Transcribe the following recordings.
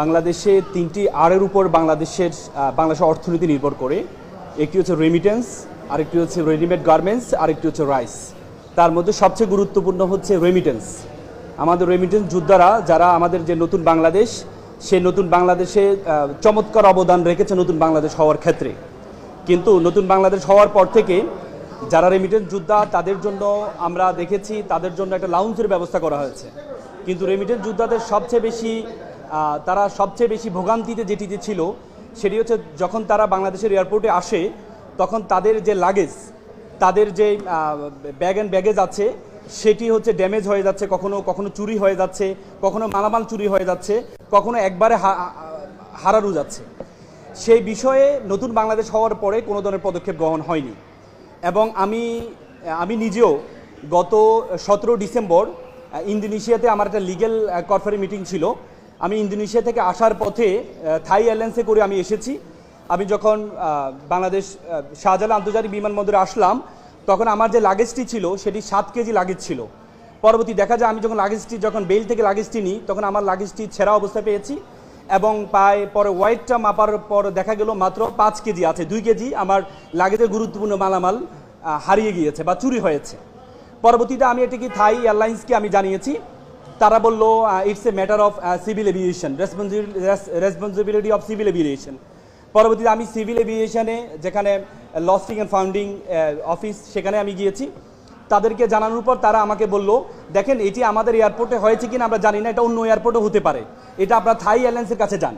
বাংলাদেশে তিনটি আরের উপর বাংলাদেশের বাংলাদেশের অর্থনীতি নির্ভর করে। একটি হচ্ছে রেমিটেন্স আরেকটি হচ্ছে রেডিমেড গার্মেন্টস আরেকটি হচ্ছে রাইস তার মধ্যে সবচেয়ে গুরুত্বপূর্ণ হচ্ছে রেমিটেন্স আমাদের রেমিটেন্স যোদ্ধারা, যারা আমাদের যে নতুন বাংলাদেশ সেই নতুন বাংলাদেশে চমৎকার অবদান রেখেছে নতুন বাংলাদেশ হওয়ার ক্ষেত্রে। কিন্তু নতুন বাংলাদেশ হওয়ার পর থেকে যারা রেমিটেন্স যোদ্ধা, তাদের জন্য আমরা দেখেছি, তাদের জন্য একটা লাউঞ্জের ব্যবস্থা করা হয়েছে। কিন্তু রেমিটেন্স যোদ্ধাদের সবচেয়ে বেশি তারা সবচেয়ে বেশি ভোগান্তিতে যেটিতে ছিল, সেটি হচ্ছে যখন তারা বাংলাদেশের এয়ারপোর্টে আসে, তখন তাদের যে লাগেজ তাদের যে ব্যাগ অ্যান্ড ব্যাগেজ আছে, সেটি হচ্ছে ড্যামেজ হয়ে যাচ্ছে, কখনো কখনো চুরি হয়ে যাচ্ছে, কখনো মালামাল চুরি হয়ে যাচ্ছে, কখনো একবারে হারারু যাচ্ছে। সেই বিষয়ে নতুন বাংলাদেশ হওয়ার পরে কোনো ধরনের পদক্ষেপ গ্রহণ হয়নি। এবং আমি আমি নিজেও গত সতেরো ডিসেম্বর ইন্দোনেশিয়াতে আমার একটা লিগেল কনফারেন্স মিটিং ছিল আমি ইন্দোনেশিয়া থেকে আসার পথে থাই এয়ারলাইন্সে করে আমি এসেছি। আমি যখন বাংলাদেশ আহ, শাহজালাল আন্তর্জাতিক বিমানবন্দরে আসলাম তখন আমার যে লাগেজটি ছিল সেটি সাত কেজি লাগেজ ছিল। পরবর্তী দেখা যায় আমি যখন লাগেজটি যখন বেল থেকে লাগেজটি নিই তখন আমার লাগেজটি ছেঁড়া অবস্থায় পেয়েছি এবং পায় পরে ওয়াইটটা মাপার পর দেখা গেল মাত্র পাঁচ কেজি আছে। দুই কেজি আমার লাগেজের গুরুত্বপূর্ণ মালামাল হারিয়ে গিয়েছে বা চুরি হয়েছে। পরবর্তীতে আমি এটিকে থাই এয়ারলাইন্সকে আমি জানিয়েছি। তারা বলল it's a matter of civil aviation responsibility of civil aviation পরবর্তীতে আমি সিভিল এভিয়েশনে যেখানে লস্টিং অ্যান্ড ফাউন্ডিং অফিস সেখানে আমি গিয়েছি। তাদেরকে জানানোর পর তারা আমাকে বলল, দেখেন, এটি আমাদের এয়ারপোর্টে হয়েছে কিনা আমরা জানি না, এটা অন্য এয়ারপোর্টে হতে পারে। এটা আপনার থাই এয়ারলাইন্সের কাছে যান।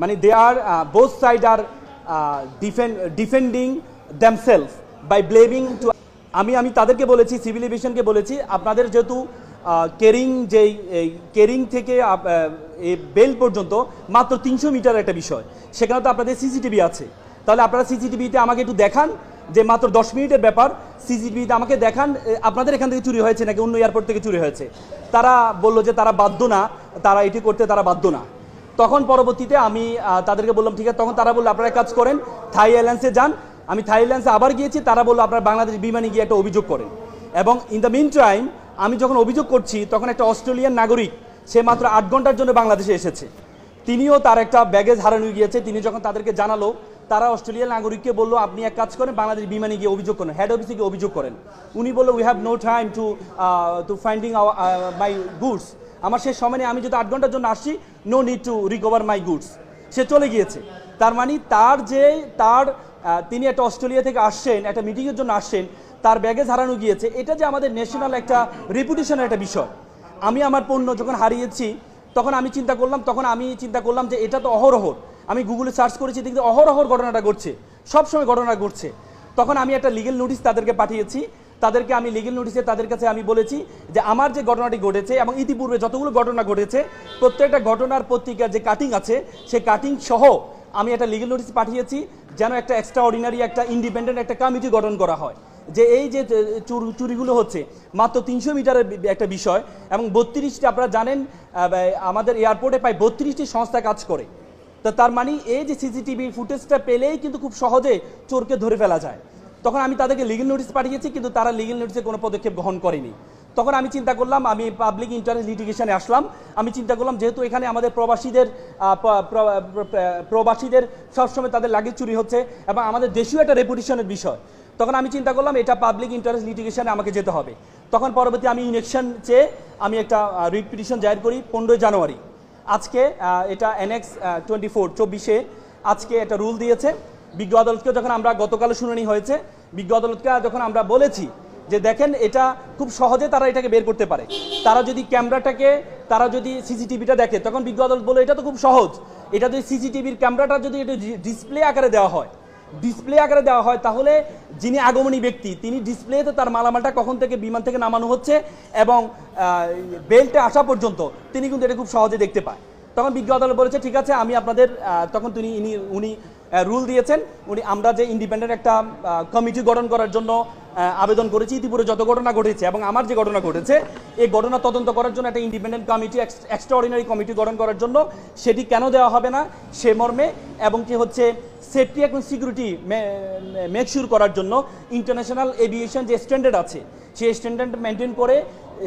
মানে they are both side are defending themselves by blaming to আমি আমি তাদেরকে বলেছি সিভিল এভিয়েশনকে বলেছি, আপনাদের যেহেতু কেরিং যেই কেরিং থেকে বেল পর্যন্ত মাত্র তিনশো মিটার একটা বিষয়। সেখানে তো আপনাদের সিসিটিভি আছে। তাহলে আপনারা সিসিটিভিতে আমাকে একটু দেখান যে মাত্র দশ মিনিটের ব্যাপার। সিসিটিভিতে আমাকে দেখান আপনাদের এখান থেকে চুরি হয়েছে নাকি অন্য এয়ারপোর্ট থেকে চুরি হয়েছে? তারা বলল যে তারা বাধ্য না, তারা এটি করতে তারা বাধ্য না। তখন পরবর্তীতে আমি তাদেরকে বললাম, ঠিক আছে। তখন তারা বলল, আপনারা কাজ করেন, থাই এয়ারলাইন্সে যান। আমি থাই এয়ারলাইন্সে আবার গিয়েছি, তারা বলল, আপনার বাংলাদেশ বিমানে গিয়ে একটা অভিযোগ করেন। এবং ইন দ্য মিন টাইম আমি যখন অভিযোগ করছি, তখন একটা অস্ট্রেলিয়ান নাগরিক, সে মাত্র আট ঘণ্টার জন্য বাংলাদেশে এসেছে। তিনিও তার একটা ব্যাগেজ হারানো গিয়েছে। তিনি যখন তাদেরকে জানালো, তারা অস্ট্রেলিয়ান নাগরিককে বলল, আপনি এক কাজ করেন, বাংলাদেশ বিমানে গিয়ে অভিযোগ করেন হেড অফিসে গিয়ে অভিযোগ করেন। উনি বলল we have no time to to finding my goods আমার সেই সময় আমি যদি আট ঘণ্টার জন্য আসছি no need to recover my goods সে চলে গিয়েছে। তার মানে তার যে, তার তিনি একটা অস্ট্রেলিয়া থেকে আসছেন, একটা মিটিংয়ের জন্য আসছেন তার ব্যাগেজ হারানো গিয়েছে। এটা যে আমাদের ন্যাশনাল একটা রেপুটেশনের একটা বিষয়। আমি আমার পণ্য যখন হারিয়েছি, তখন আমি চিন্তা করলাম, তখন আমি চিন্তা করলাম যে এটা তো অহরহর। আমি গুগলে সার্চ করেছি দেখি অহরহর ঘটনাটা ঘটছে। সবসময় ঘটনা ঘটছে। তখন আমি একটা লিগেল নোটিশ তাদেরকে পাঠিয়েছি। তাদেরকে আমি লিগেল নোটিশে তাদের কাছে আমি বলেছি যে আমার যে ঘটনাটি ঘটেছে এবং ইতিপূর্বে যতগুলো ঘটনা ঘটেছে, প্রত্যেকটা ঘটনার পত্রিকার যে কাটিং আছে, সেই কাটিং সহ আমি একটা লিগেল নোটিশ পাঠিয়েছি যেন একটা এক্সট্রা অর্ডিনারি একটা ইন্ডিপেন্ডেন্ট একটা কমিটি গঠন করা হয়। যে এই যে চুর- চুরিগুলো হচ্ছে, মাত্র তিনশো মিটারের একটা বিষয় এবং বত্রিশটি আপনারা জানেন আমাদের এয়ারপোর্টে প্রায় বত্রিশটি সংস্থা কাজ করে। তো তার মানে এই যে সিসিটিভি ফুটেজটা পেলেই কিন্তু খুব সহজে চোরকে ধরে ফেলা যায়। তখন আমি তাদেরকে লিগেল নোটিশ পাঠিয়েছি, কিন্তু তারা লিগেল নোটিসে কোনো পদক্ষেপ গ্রহণ করেনি। তখন আমি চিন্তা করলাম, আমি পাবলিক ইন্টারেস্ট লিটিগেশনে আসলাম। আমি চিন্তা করলাম, যেহেতু এখানে আমাদের প্রবাসীদের প্রবাসীদের সবসময় তাদের লাগেজ চুরি হচ্ছে এবং আমাদের দেশীয় একটা রেপুটেশনের বিষয়। তখন আমি চিন্তা করলাম, এটা পাবলিক ইন্টারেস্ট লিটিগেশনে আমাকে যেতে হবে। তখন পরবর্তী আমি ইলেকশন চেয়ে আমি একটা রিট পিটিশন জারি করি পনেরোই জানুয়ারি। আজকে এটা এনএক্স টোয়েন্টি ফোর চব্বিশে আজকে একটা রুল দিয়েছে। বিজ্ঞ আদালতকে যখন আমরা গতকাল শুনানি হয়েছে, বিজ্ঞ আদালতকে যখন আমরা বলেছি যে দেখেন এটা খুব সহজে তারা এটাকে বের করতে পারে। তারা যদি ক্যামেরাটাকে, তারা যদি সিসিটিভিটা দেখে, তখন বিজ্ঞ আদালত বলে এটা তো খুব সহজ। এটা যদি সিসিটিভির ক্যামেরাটা যদি এটা ডিসপ্লে আকারে দেওয়া হয় ডিসপ্লে আকারে দেওয়া হয়, তাহলে যিনি আগমনী ব্যক্তি, তিনি ডিসপ্লেতে তার মালামালটা কখন থেকে বিমান থেকে নামানো হচ্ছে এবং বেল্টে আসা পর্যন্ত তিনি কিন্তু এটা খুব সহজে দেখতে পায়। তখন বিজ্ঞ আদালত বলেছে, ঠিক আছে, আমি আপনাদের তখন তিনি, ইনি, উনি রুল দিয়েছেন, উনি আমরা যে ইন্ডিপেন্ডেন্ট একটা কমিটি গঠন করার জন্য আবেদন করেছি, ইতিপূর্বে যত ঘটনা ঘটেছে এবং আমার যে ঘটনা ঘটেছে, এই ঘটনা তদন্ত করার জন্য একটা ইন্ডিপেন্ডেন্ট কমিটি এক্সট্রাঅর্ডিনারি কমিটি গঠন করার জন্য সেটি কেন দেওয়া হবে না, সে মর্মে এবং কি হচ্ছে সেফটি এবং সিকিউরিটি মেকশিওর করার জন্য ইন্টারন্যাশনাল এভিয়েশন যে স্ট্যান্ডার্ড আছে, সেই স্ট্যান্ডার্ড মেনটেন করে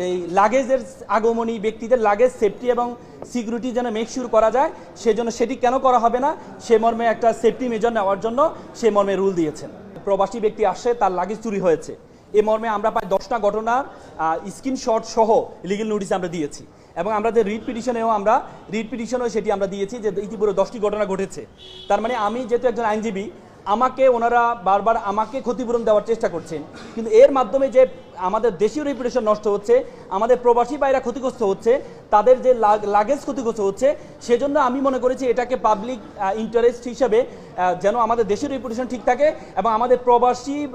এই লাগেজের আগমনী, ব্যক্তিদের লাগেজ সেফটি এবং সিকিউরিটি যেন মেকশিওর করা যায়, সেজন্য সেটি কেন করা হবে না? সে মর্মে একটা সেফটি মেজার নেওয়ার জন্য সে মর্মে রুল দিয়েছেন। প্রবাসী ব্যক্তি আসে, তার লাগেজ চুরি হয়েছে। এ মর্মে আমরা প্রায় দশটা ঘটনার স্ক্রিনশট সহ লিগেল নোটিশ আমরা দিয়েছি। এবং আমরা যে রিট পিটিশনেও আমরা, রিট পিটিশনেও সেটি আমরা দিয়েছি যে ইতিপূর্বে দশটি ঘটনা ঘটেছে। তার মানে আমি যেহেতু একজন আইনজীবী, আমাকে ওনারা বারবার আমাকে ক্ষতিপূরণ দেওয়ার চেষ্টা করছেন। কিন্তু এর মাধ্যমে যে আমাদের দেশীয় রেপুটেশন নষ্ট হচ্ছে, আমাদের প্রবাসী বাইরা ক্ষতিগ্রস্ত হচ্ছে, তাদের যে লাগ- লাগেজ ক্ষতিগ্রস্ত হচ্ছে, সেজন্য আমি মনে করেছি এটাকে পাবলিক ইন্টারেস্ট হিসেবে যেন আমাদের দেশের রেপুটেশন ঠিক থাকে এবং আমাদের প্রবাসী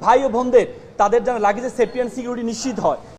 ভাই ও বোনদের তাদের যেন লাগেজের সেফটি অ্যান্ড সিকিউরিটি নিশ্চিত হয়।